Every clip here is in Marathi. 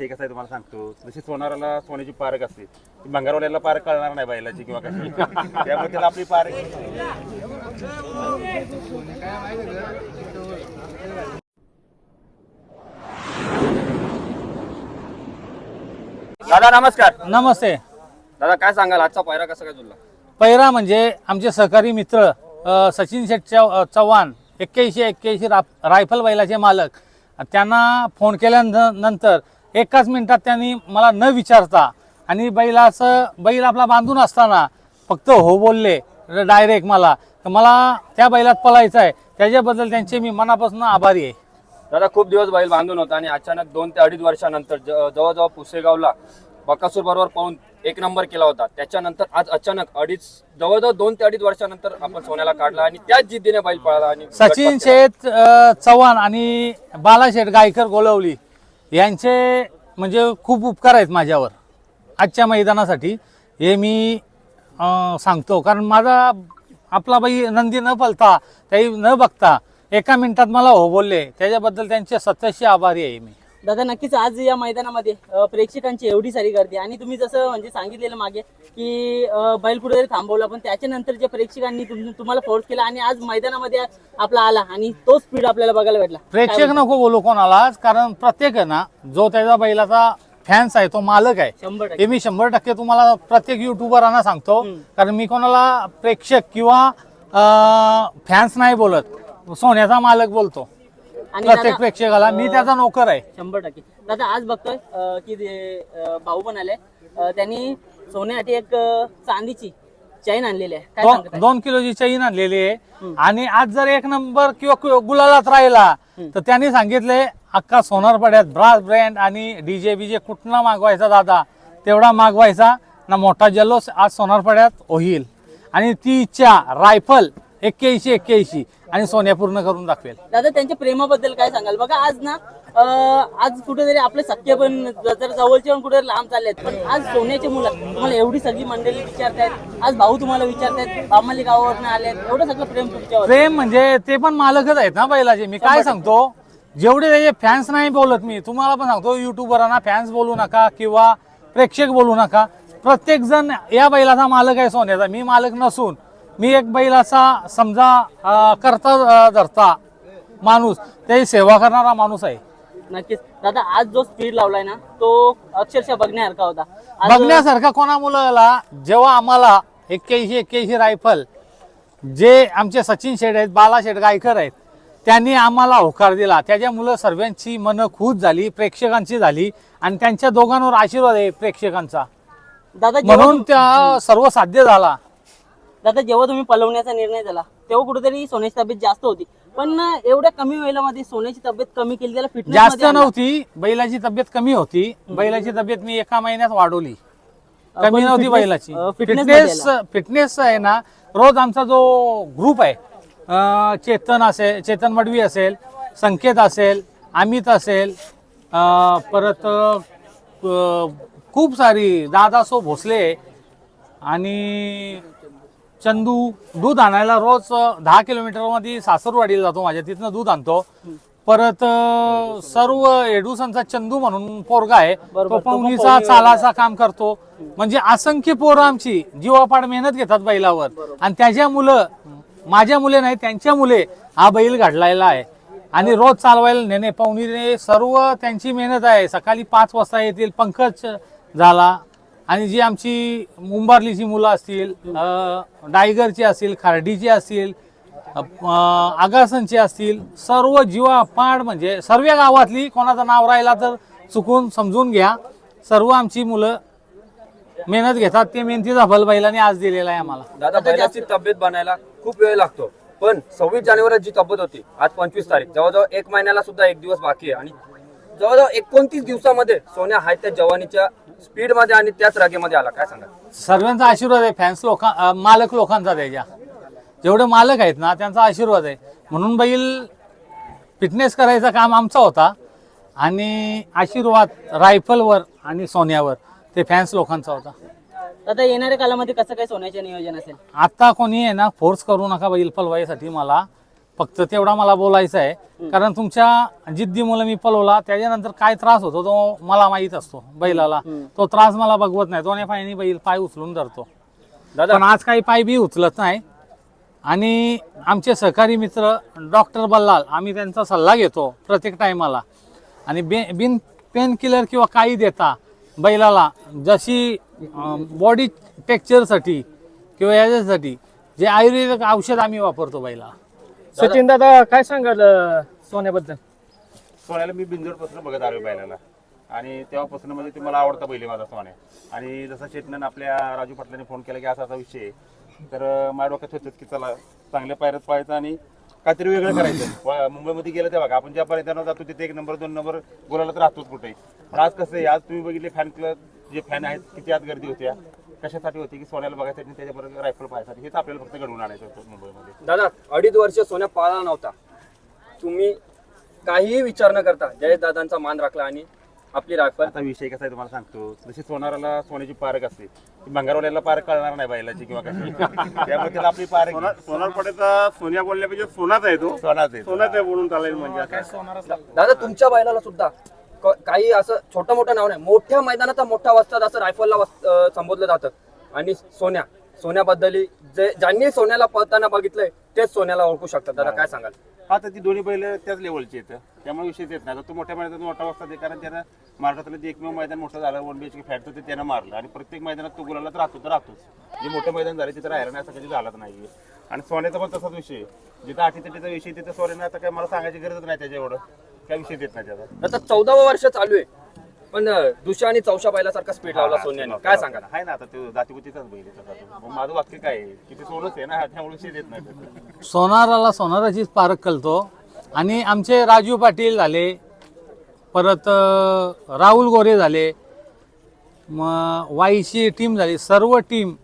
हे कसं आहे तुम्हाला सांगतो. जशी सोनाराला सोन्याची पारख असते. ती भंगारवाल्याला पारख कळणार नाही बैलाची किंवा कशी. त्यामुळे त्याला आपली पारख दादा नमस्कार. नमस्ते. दादा काय सांगाल? आजचा पायरा कसा काय जुळला? पैरा म्हणजे आमचे सहकारी मित्र अ, सचिन शेठ चव अ, चव्हाण एक्क्याऐंशी एक्क्याऐंशी रा रायफल बैलाचे मालक. त्यांना फोन केल्यानंतर एकाच मिनिटात त्यांनी मला न विचारता आणि बैलाचं बैल आपला बांधून असताना फक्त हो बोलले डायरेक्ट मला. तर मला त्या बैलात पळायचं आहे. त्याच्याबद्दल त्यांचे मी मनापासून आभारी आहे. दादा खूप दिवस बैल बांधून होता आणि अचानक दोन ते अडीच वर्षानंतर ज- जवळजवळ पुसेगावला बकासूर बरोबर पाहून एक नंबर केला होता. त्याच्यानंतर आज अचानक अडीच जवळजवळ दोन ते अडीच वर्षानंतर आपण सोन्याला काढला आणि त्याच जिद्दीने बैल पळाला आणि सचिन. शेठ चव्हाण आणि बालाशेठ गायकर गोलवली यांचे म्हणजे खूप उपकार आहेत माझ्यावर. आजच्या मैदानासाठी हे मी सांगतो. कारण माझा आपला बाई नंदी न पलता त्याही न बघता एका मिनिटात मला हो बोलले. त्याच्याबद्दल त्यांचे सत्याशी आभारी आहे मी. दादा नक्कीच आज या मैदानामध्ये प्रेक्षकांची एवढी सारी गर्दी. आणि तुम्ही जसं म्हणजे सांगितलेलं मागे की बैल कुठेतरी थांबवला पण त्याच्यानंतर जे प्रेक्षकांनी तुम- तुम्हाला फोर्स केला आणि आज मैदानामध्ये आपला आला आणि तो स्पीड आपल्याला बघायला भेटला. प्रेक्षक नको बोलू कोणालाच कारण प्रत्येक ना जो त्याच्या बैलाचा फॅन्स आहे तो मालक आहे. शंभर हे मी शंभर टक्के तुम्हाला प्रत्येक युट्यूबरांना सांगतो कारण मी कोणाला प्रेक्षक किंवा फॅन्स नाही बोलत सोन्याचा मालक बोलतो. आणि प्रत्येक दादा प्रेक्षकाला मी त्याचा नोकर आहे. शंभर टक्के. दादा आज बघतोय अ, की अ, भाऊ पण आले. अ, त्यांनी सोन्यासाठी एक अ, चांदीची चैन आणलेली आहे. काय दोन सांगताय? दोन किलोची चैन आणलेली आहे. आणि आज जर एक नंबर किंवा कु- गुलालात राहिला तर त्यांनी सांगितले अख्खा सोनारपड्यात ब्रास ब्रँड आणि डीजे बीजे कुठला मागवायचा दादा? तेवढा मागवायचा. ना मोठा जल्लोष आज सोनारपड्यात होईल. आणि ती इच्छा रायफल एक्क्याऐंशी एक्क्याऐंशी. आणि सोन्या पूर्ण करून दाखवेल. दादा त्यांच्या प्रेमाबद्दल काय सांगाल? बघा आज ना अं, आज कुठेतरी आपले सख्य पण जर जवळचे पण कुठे लांब चालले आहेत. पण आज सोन्याचे मुलं तुम्हाला एवढी सगळी मंडळी विचारतायत आज भाऊ तुम्हाला विचारतायत बामाली गावावरनं आले एवढं सगळं प्रेम तुमच्यावर प्रेम म्हणजे ते पण मालकच आहेत ना बैलाचे. मी काय सांगतो? जेवढे त्याचे फॅन्स नाही बोलत मी तुम्हाला पण सांगतो युट्यूबरांना फॅन्स बोलू नका किंवा प्रेक्षक बोलू नका. प्रत्येक जण या बैलाचा मालक आहे सोन्याचा. मी मालक नसून. मी एक बैलाचा समजा अं, करता धरता माणूस त्याची सेवा करणारा माणूस आहे. नक्कीच. दादा आज जो स्पीड लावलाय ना तो अक्षरशः बघण्यासारखा होता. आज बघण्यासारखा कोणा मुलाला जेव्हा आम्हाला एक्क्याऐंशी एक्क्याऐंशी रायफल जे आमचे सचिन शेठ आहेत बाला शेठ गायकर आहेत त्यांनी आम्हाला होकार दिला. त्याच्यामुळं सर्वांची मनं खुश झाली प्रेक्षकांची झाली आणि त्यांच्या दोघांवर आशीर्वाद आहे प्रेक्षकांचा. दादा जेव्हा म्हणून त्या सर्व साध्य झाला. दादा जेव्हा तुम्ही पलवण्याचा निर्णय झाला तेव्हा कुठेतरी सोन्याची तब्येत जास्त होती. पण एवढ्या कमी वेळेमध्ये सोन्याची तब्येत कमी केली त्याला फिटनेस जास्त नव्हती. बैलाची तब्येत कमी होती. बैलाची तब्येत मी एका महिन्यात वाढवली. कमी नव्हती बैलाची. फिटनेस फिटनेस आहे ना रोज आमचा जो ग्रुप आहे चेतन असेल चेतन मडवी असेल संकेत असेल अमित असेल परत खूप सारी दादासो भोसले आणि चंदू दूध आणायला रोज दहा किलोमीटरमध्ये सासरवाडीला जातो माझ्या तिथनं दूध आणतो. परत सर्व एडुसनचा चंदू म्हणून पोरगा आहे तो पवनीचा चालाचा काम करतो. म्हणजे असंख्य पोरं आमची जीवापाड मेहनत घेतात बैलावर. आणि त्याच्या मुलं माझ्या मुले नाही त्यांच्या मुले हा बैल घडलायला आहे. आणि रोज चालवायला नेणे पवनीने सर्व त्यांची मेहनत आहे. सकाळी पाच वाजता येतील पंकज झाला. आणि जी आमची मुंबार्लीची मुलं असतील अं, डायगरची असतील खार्डीची असतील अं, आगासनची असतील सर्व जीवापाड म्हणजे सर्व गावातली कोणाचं नाव राहिला तर चुकून समजून घ्या. सर्व आमची मुलं मेहनत घेतात ते मेहनतीचा फल बैलाने आज दिलेला आहे आम्हाला. दादा बैलाची तब्येत बनायला खूप वेळ लागतो. पण सव्वीस जानेवारी जी तब्येत होती आज पंचवीस तारीख जवळजवळ एक महिन्याला सुद्धा एक दिवस बाकी आहे आणि जवळजवळ एकोणतीस दिवसामध्ये सोन्या हाय त्या जवानीच्या स्पीडमध्ये आणि त्याच रागेमध्ये आला. काय सांगा सर्वांचा आशीर्वाद आहे. फॅन्स लोकां मालक लोकांचा त्याच्या जेवढे मालक आहेत ना त्यांचा आशीर्वाद आहे. म्हणून बैल फिटनेस करायचा काम आमचा होता. आणि आशीर्वाद रायफलवर आणि सोन्यावर ते फॅन्स लोकांचा होता. दादा येणाऱ्या कालामध्ये कसं काय सोन्याचे नियोजन असेल? आता कोणी आहे ना फोर्स करू नका बैल पलवायसाठी मला. फक्त तेवढा मला बोलायचा आहे. कारण तुमच्या जिद्दीमुळे मी पलवला त्याच्यानंतर काय त्रास होतो तो मला माहीत असतो बैलाला. तो त्रास मला बघवत नाही. दोन्ही पायाने बैल पाय उचलून धरतो. दादा. पण आज काही पाय बी उचलत नाही. आणि आमचे सहकारी मित्र डॉक्टर बल्लाल आम्ही त्यांचा सल्ला घेतो प्रत्येक टायमाला. आणि बे बिन पेन किलर किंवा काही देता बैलाला जशी बॉडी टेक्चरसाठी किंवा याच्यासाठी जे आयुर्वेदिक औषध आम्ही वापरतो बैला. सचिन दादा काय सांगाल अं, सोन्याबद्दल? सोन्याला मी बिंजोडपासून बघत आलो बैलाला आणि तेव्हापासून म्हणजे ते मला आवडता बैल आहे माझा सोन्या. आणि जसं शेटनं आपल्या राजू पाटलांनी फोन केला की असा असा विषय आहे. तर अं, माझ्या डोक्यात होतं की चला चांगल्या पायऱ्यात पाहायचं आणि काहीतरी वेगळं करायचं. व- मुंबईमध्ये गेलं ते बघा आपण ज्या पर्यंत जातो तिथे एक नंबर दोन नंबर बोलायला तर राहतोच कुठे पण आज कसं आहे आज तुम्ही बघितले फॅन क्लब जे फॅन आहेत किती आज गर्दी होत्या कशासाठी होती की सोन्याला बघायसाठी आणि त्याच्याबरोबर रायफल पाहायसाठी? हेच आपल्याला फक्त घडवून आणायचं होतं मुंबईमध्ये. दादा अडीच वर्ष सोन्या पाळला नव्हता. तुम्ही काहीही विचार न करता जयेश दादांचा मान राखला आणि आपली रायफल आता विषय कसा आहे तुम्हाला सांगतो. जशी सोनाराला सोन्याची पारख असते ती भंगारवाल्याला पारख कळणार नाही बैलाची किंवा कशी. त्यामुळे त्याला आपली पारख सोनार पडेचा सोन्या बोलण्यापेक्षा सोनाच आहे तो. सोनाच आहे सोनाच आहे बोलून चालेल म्हणजे. असं. दादा तुमच्या बैलाला सुद्धा काही असं छोटं मोठं नाव नाही. मोठ्या मैदानाचा मोठा वस्ताद असं रायफलला संबोधलं जातं. आणि सोन्या सोन्याबद्दल जे ज्यांनी सोन्याला पळताना बघितलंय तेच सोन्याला ओळखू शकतात. दादा काय सांगाल? हा तर ती दोन्ही बैल त्याच लेवलची येतं त्यामुळे विषयच येत नाही. आता तो मोठ्या मैदानात मोठा वाजता आहे कारण त्यानं महाराष्ट्रातलं जे एकमेव मैदान मोठं झालं one B H K flat ते त्यानं मारलं. आणि प्रत्येक मैदानात तो गुलाला तर राहतो तर राहतोच. जे मोठं मैदान झाले तिथं राहिलं नाही असं कधी झालाच नाही आणि सोन्याचा पण तसाच विषय आहे. जिथं अटीतटीचा विषय तिथं सोन्यानं आता काय मला सांगायची गरजच नाही त्याच्या एवढं काय विषय देत नाही त्याचा. आता चौदावं वर्ष चालू आहे. पण दुसऱ्या आणि चौशा बैलासारखा स्पीड लावला सोन्याने. काय सांगाल? आहे ना आता तो जातीपुतीचाच बैल आहे तसा तो. मग माझं वाक्य काय आहे? की ते सोनच आहे ना त्यामुळे विषय देत नाही त्याचा. सोनाराला सोनाराचीच पारख कळतो. आणि आमचे राजू पाटील झाले. परत अं, राहुल गोरे झाले. मग वाईची टीम झाली. सर्व टीम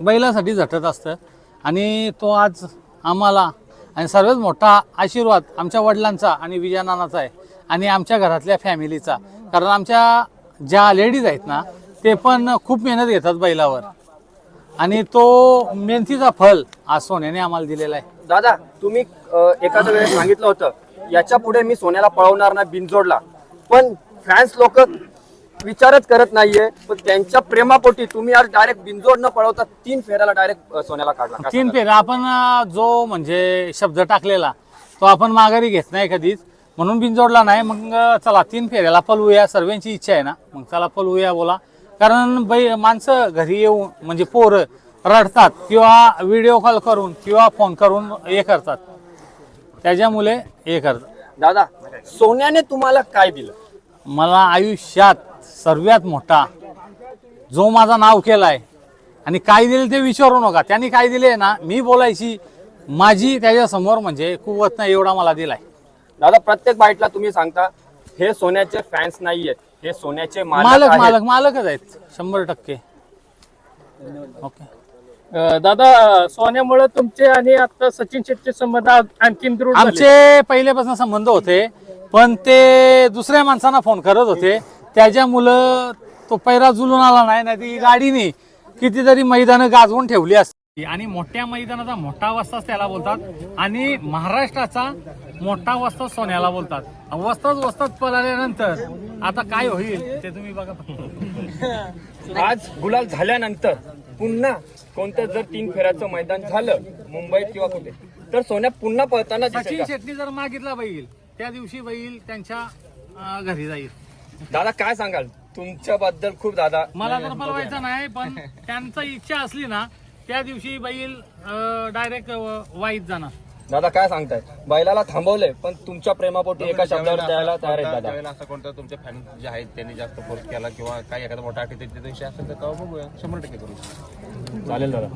बैलासाठी झटत असतं. आणि तो आज आम्हाला आणि सर्वात मोठा आशीर्वाद आमच्या वडिलांचा आणि विजयानानाचा आहे आणि आमच्या घरातल्या फॅमिलीचा. कारण आमच्या ज्या लेडीज आहेत ना ते पण खूप मेहनत घेतात बैलावर. आणि तो मेहनतीचा फल आज सोन्याने आम्हाला दिलेला आहे. दादा तुम्ही एखाद्या वेळेस सांगितलं होतं याच्यापुढे मी सोन्याला पळवणार नाही बिनजोडला. पण फ्रान्स लोक विचारच करत नाहीये. पण त्यांच्या प्रेमापोटी तुम्ही आज डायरेक्ट बिनजोड न पळवता तीन फेऱ्याला डायरेक्ट सोन्याला काढला. तीन? फेर आपण अं, जो म्हणजे शब्द टाकलेला तो आपण माघारी घेत नाही कधीच. म्हणून बिनजोडला नाही. मग अं, चला तीन फेऱ्याला पलवूया सर्वांची इच्छा आहे ना. मग चला पलवूया बोला. कारण बै माणसं घरी येऊन म्हणजे पोरं रडतात किंवा व्हिडिओ कॉल करून किंवा फोन करून हे करतात. त्याच्यामुळे हे करतात. दादा सोन्याने तुम्हाला काय दिलं? मला आयुष्यात सर्वात मोठा जो माझा नाव केलाय आणि काय दिले ते विचारू नका. त्यांनी काय दिले ना मी बोलायची माझी त्याच्यासमोर म्हणजे कुवत नाही एवढा मला दिलाय. दादा प्रत्येक बाईटला तुम्ही सांगता हे सोन्याचे फॅन्स नाहीयेत हे सोन्याचे मालक मालक आहेत. मालक मालकच आहेत शंभर टक्के. ओके. अं, दादा सोन्यामुळे तुमचे आणि आता सचिन शेट्टी संबंध आ- आणखीन दृढ झाले. आमचे पहिल्यापासून संबंध होते. पण ते दुसऱ्या माणसांना फोन करत होते. त्याच्यामुळं तो पैरा जुलून आला नाही नाही ती गाडीने कितीतरी मैदानं गाजवून ठेवली असती. आणि मोठ्या मैदानाचा मोठा वस्ताच त्याला बोलतात. आणि महाराष्ट्राचा मोठा वस्ताच सोन्याला बोलतात. वस्ताच वस्ताच पळाल्यानंतर आता काय होईल ते तुम्ही बघा. आज गुलाल झाल्यानंतर पुन्हा कोणतं जर तीन फेऱ्याचं मैदान झालं मुंबईत किंवा कुठे तर सोन्या पुन्हा पळताना सचिन? शेट्टी जर मागितला बैल त्या दिवशी बैल त्यांच्या अं, घरी जाईल. दादा काय सांगाल? तुमच्याबद्दल खूप दादा मला तर पळवायचं नाही पण त्यांचा इच्छा असली ना त्या दिवशी बैल डायरेक्ट वाईत जाणार. दादा काय सांगताय? बैलाला थांबवलंय पण तुमच्या प्रेमापोटी एका शब्दावर द्यायला तयार आहेत दादा. त्यावेळेला असं कोणतं तुमचे फॅन जे आहेत त्यांनी जास्त फोर्स केला किंवा काही एखादा मोठा अटीतटीचा विषय असेल तर तेव्हा बघूया. शंभर टक्के करू. चालेल दादा.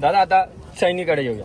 दादा आता शैनीकडे येऊया.